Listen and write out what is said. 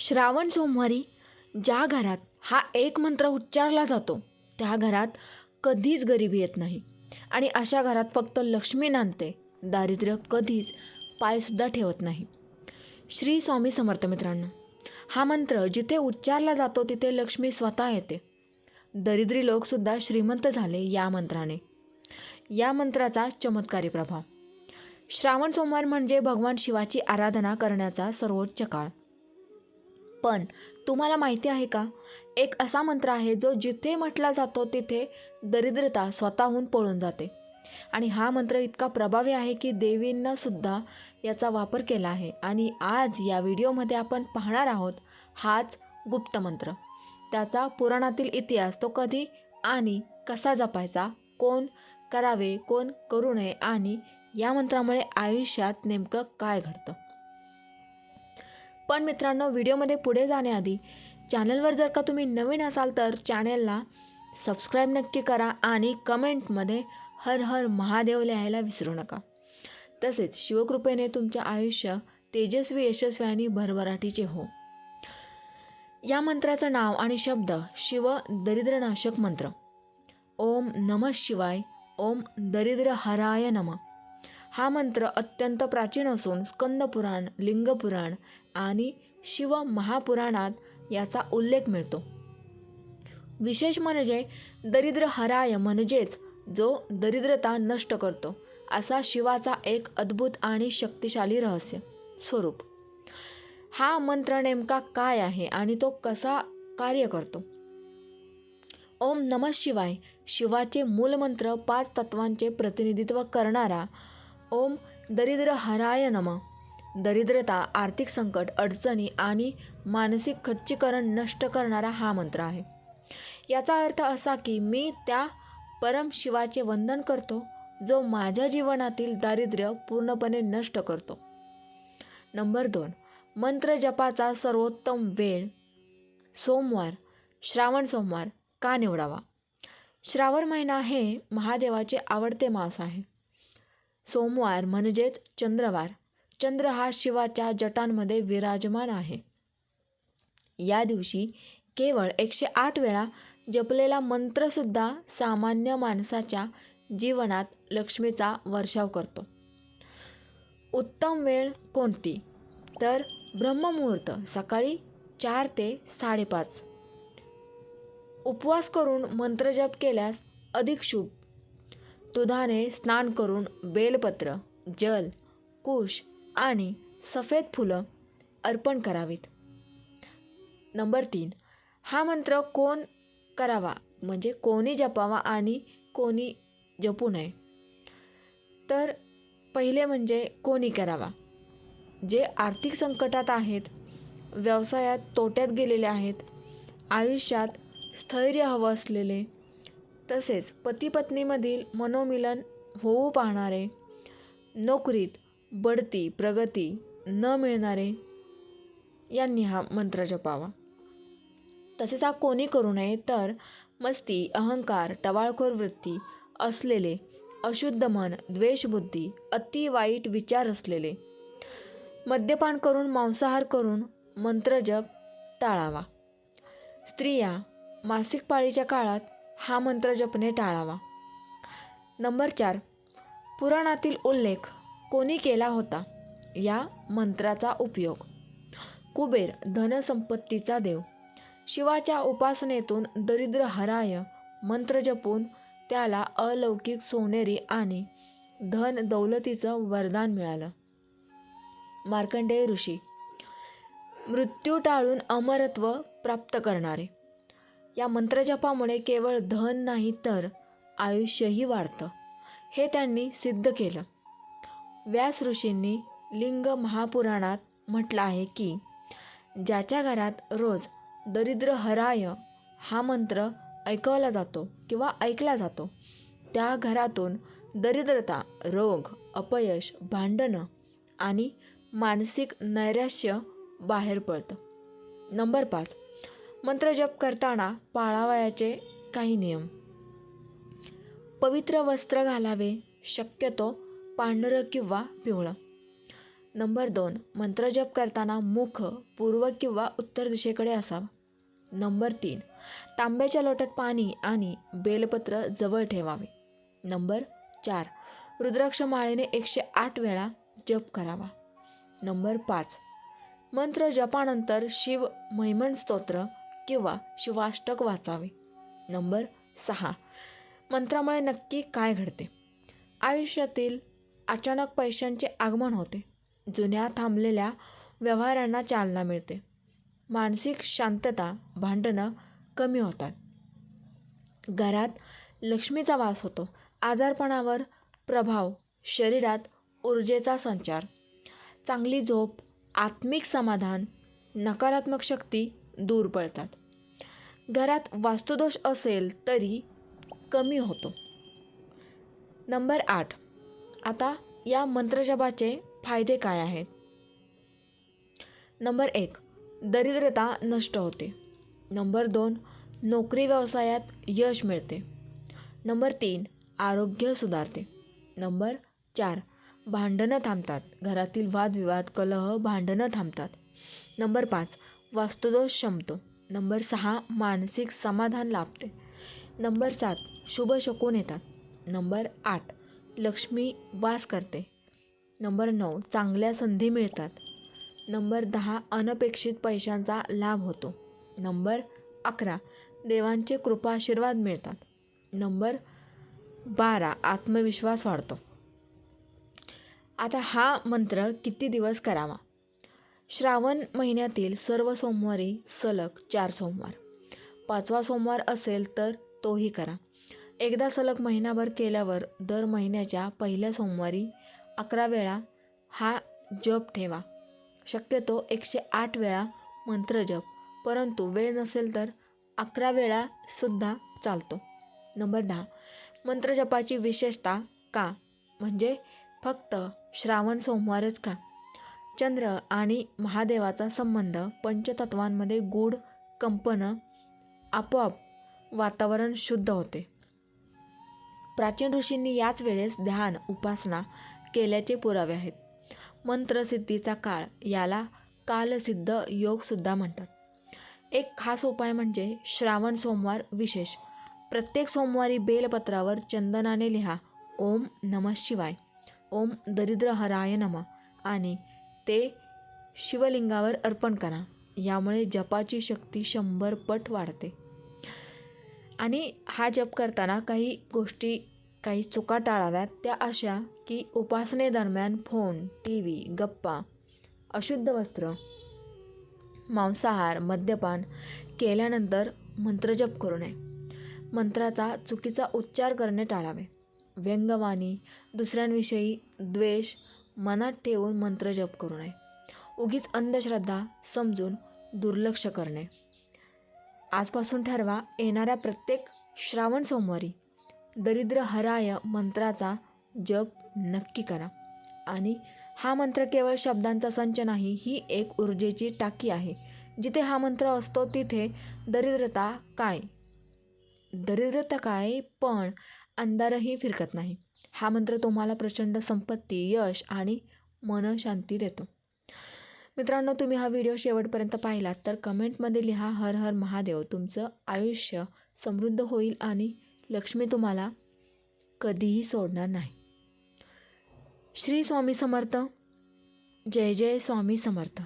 श्रावण सोमवारी ज्या घरात हा एक मंत्र उच्चारला जातो त्या घरात कधीच गरिबी येत नाही. आणि अशा घरात फक्त लक्ष्मी नांदते दारिद्र्य कधीच पायसुद्धा ठेवत नाही. श्री स्वामी समर्थ मित्रांनो हा मंत्र जिथे उच्चारला जातो तिथे लक्ष्मी स्वतः येते. दरिद्री लोकसुद्धा श्रीमंत झाले या मंत्राने. या मंत्राचा चमत्कारी प्रभाव. श्रावण सोमवार म्हणजे भगवान शिवाची आराधना करण्याचा सर्वोच्च काळ. पण तुम्हाला माहिती आहे का? एक असा मंत्र आहे जो जिथे म्हटला जातो तिथे दरिद्रता स्वतःहून पळून जाते. आणि हा मंत्र इतका प्रभावी आहे की देवींना सुद्धा याचा वापर केला आहे. आणि आज या व्हिडिओमध्ये आपण पाहणार आहोत हाच गुप्त मंत्र. त्याचा पुराणातील इतिहास तो कधी आणि कसा जपायचा? कोण करावे? कोण करू नये? आणि या मंत्रामुळे आयुष्यात नेमकं काय घडतं? पण मित्रांनो व्हिडिओमध्ये पुढे जाण्याआधी चॅनलवर जर का तुम्ही नवीन असाल तर चॅनलला सबस्क्राईब नक्की करा आणि कमेंटमध्ये हर हर महादेव लिहायला विसरू नका. तसेच शिवकृपेने तुमचे आयुष्य तेजस्वी यशस्वी आणि भरभराटीचे हो. या मंत्राचं नाव आणि शब्द शिव दरिद्रनाशक मंत्र. ओम नम शिवाय ओम दरिद्र हराय नम. हा मंत्र अत्यंत प्राचीन असून स्कंदपुराण लिंगपुराण आणि शिव महापुराणात याचा उल्लेख मिळतो. विशेष म्हणजे दरिद्र हराय म्हणजेच जो दरिद्रता नष्ट करतो असा शिवाचा एक अद्भुत आणि शक्तिशाली रहस्य स्वरूप. हा मंत्र नेमका काय आहे आणि तो कसा कार्य करतो? ओम नम शिवाय शिवाचे मूलमंत्र पाच तत्वांचे प्रतिनिधित्व करणारा ओम दरिद्र हराय नम. दरिद्रता आर्थिक संकट अडचणी आणि मानसिक खच्चीकरण नष्ट करणारा हा मंत्र आहे. याचा अर्थ असा की मी त्या परम शिवाचे वंदन करतो जो माझ्या जीवनातील दारिद्र्य पूर्णपणे नष्ट करतो. नंबर दोन. मंत्र जपाचा सर्वोत्तम वेळ सोमवार श्रावण सोमवार का निवडावा? श्रावण महिना हे महादेवाचे आवडते मास आहे. सोमवार म्हणजेच चंद्रवार. चंद्र हा शिवाच्या जटांमध्ये विराजमान आहे. या दिवशी केवळ एकशे आठ वेळा जपलेला मंत्रसुद्धा सामान्य माणसाच्या जीवनात लक्ष्मीचा वर्षाव करतो. उत्तम वेळ कोणती? तर ब्रह्ममुहूर्त सकाळी चार ते साडेपाच. उपवास करून मंत्रजप केल्यास अधिक शुभ. दुधाने स्नान करून बेलपत्र जल कुश आणि सफेद फुलं अर्पण करावीत. नंबर तीन. हा मंत्र कोण करावा? म्हणजे कोणी जपावा आणि कोणी जपू नये. तर पहिले म्हणजे कोणी करावा? जे आर्थिक संकटात आहेत व्यवसायात तोट्यात गेलेले आहेत आयुष्यात स्थैर्य हवं असलेले तसेच पतीपत्नीमधील मनोमिलन होऊ पाहणारे नोकरीत बढती प्रगती न मिळणारे यांनी हा मंत्र जपावा. तसेच हा कोणी करू नये तर मस्ती अहंकार टवाळखोर वृत्ती असलेले अशुद्ध मन द्वेषबुद्धी अति वाईट विचार असलेले मद्यपान करून मांसाहार करून मंत्रजप टाळावा. स्त्रिया मासिक पाळीच्या काळात हा मंत्र जपणे टाळावा. नंबर चार पुराणातील उल्लेख कोणी केला होता या मंत्राचा उपयोग? कुबेर धनसंपत्तीचा देव. शिवाच्या उपासनेतून दरिद्र हराय मंत्र जपून त्याला अलौकिक सोनेरी आणि धन दौलतीचं वरदान मिळालं. मार्कंडेय ऋषी मृत्यू टाळून अमरत्व प्राप्त करणारे. या मंत्रजपामुळे केवळ धन नाही तर आयुष्यही वाढतं. हे त्यांनी सिद्ध केलं. व्यास ऋषींनी लिंग महापुराणात म्हटलं आहे की ज्याच्या घरात रोज दरिद्र हराय हा मंत्र ऐकवला जातो किंवा ऐकला जातो त्या घरातून दरिद्रता रोग अपयश भांडणं आणि मानसिक नैराश्य बाहेर पडतं. नंबर पाच. मंत्र जप करताना पाळावयाचे काही नियम. पवित्र वस्त्र घालावे शक्यतो पांढरं किंवा पिवळं. नंबर दोन मंत्रजप करताना मुख पूर्व किंवा उत्तर दिशेकडे असावा. नंबर तीन तांब्याच्या लोटात पाणी आणि बेलपत्र जवळ ठेवावे. नंबर चार रुद्राक्ष माळेने एकशे आठ वेळा जप करावा. नंबर पाच मंत्र जपानंतर शिव महिमन स्तोत्र किंवा शिवाष्टक वाचावे. नंबर सहा मंत्रामुळे नक्की काय घडते? आयुष्यातील अचानक पैशांचे आगमन होते. जुन्या थांबलेल्या व्यवहारांना चालना मिळते. मानसिक शांतता भांडणं कमी होतात. घरात लक्ष्मीचा वास होतो. आजारपणावर प्रभाव शरीरात ऊर्जेचा संचार. चांगली झोप आत्मिक समाधान नकारात्मक शक्ती दूर पळतात घरात वास्तुदोष असेल तरी कमी होतो. नंबर आठ. आता या मंत्रजपाचे फायदे काय आहेत? नंबर एक दरिद्रता नष्ट होते. नंबर दोन नोकरी व्यवसायात यश मिळते. नंबर तीन आरोग्य सुधारते. नंबर चार भांडणं थांबतात. घरातील वादविवाद कलह भांडणं थांबतात. नंबर पाच वास्तुदोष शमतो. नंबर सहा मानसिक समाधान लाभते. नंबर सात शुभ शकून येतात. नंबर आठ लक्ष्मी वास करते. नंबर नऊ चांगल्या संधी मिळतात. नंबर दहा अनपेक्षित पैशांचा लाभ होतो. नंबर अकरा देवांचे कृपा आशीर्वाद मिळतात. नंबर बारा आत्मविश्वास वाढतो. आता हा मंत्र किती दिवस करावा? श्रावण महिन्यातील सर्व सोमवारी सलग चार सोमवार. पाचवा सोमवार असेल तर तोही करा. एकदा सलग महिनाभर केल्यावर दर महिन्याच्या पहिल्या सोमवारी अकरा वेळा हा जप ठेवा. शक्यतो एकशे आठ वेळा मंत्र जप. परंतु वेळ नसेल तर अकरा वेळा सुद्धा चालतो. नंबर दहा. मंत्रजपाची विशेषता का? म्हणजे फक्त श्रावण सोमवारच का? चंद्र आणि महादेवाचा संबंध पंचतत्वांमध्ये गूढ कंपन आपोआप वातावरण शुद्ध होते. प्राचीन ऋषींनी याच वेळेस ध्यान उपासना केल्याचे पुरावे आहेत. मंत्रसिद्धीचा काळ याला कालसिद्ध योगसुद्धा म्हणतात. एक खास उपाय म्हणजे श्रावण सोमवार विशेष. प्रत्येक सोमवारी बेलपत्रावर चंदनाने लिहा ओम नम शिवाय. ओम दरिद्र हराय नम. आणि ते शिवलिंगावर अर्पण करा. यामुळे जपाची शक्ती शंभर पट वाढते. आणि हा जप करताना काही गोष्टी काही चुका टाळाव्यात. त्या अशा की उपासनेदरम्यान फोन टी व्ही गप्पा अशुद्ध वस्त्र मांसाहार मद्यपान केल्यानंतर मंत्रजप करू नये. मंत्राचा चुकीचा उच्चार करणे टाळावे. व्यंगवाणी दुसऱ्यांविषयी द्वेष मनात ठेवून मंत्रजप करू नये. उगीच अंधश्रद्धा समजून दुर्लक्ष करणे. आजपासून ठरवा येणाऱ्या प्रत्येक श्रावण सोमवारी. दरिद्र हराय मंत्राचा जप नक्की करा. आणि हा मंत्र केवळ शब्दांचा संच नाही ही एक ऊर्जेची टाकी आहे. जिथे हा मंत्र असतो तिथे दरिद्रता काय? दरिद्रता काय? पण अंधारही फिरकत नाही. हा मंत्र तुम्हाला प्रचंड संपत्ती यश आणि मनशांती देतो. मित्रांनो तुम्ही हा व्हिडिओ शेवटपर्यंत पाहिलात तर कमेंटमध्ये लिहा हर हर महादेव. तुमचं आयुष्य समृद्ध होईल आणि लक्ष्मी तुम्हाला कधीही सोडणार नाही. श्री स्वामी समर्थ. जय जय स्वामी समर्थ.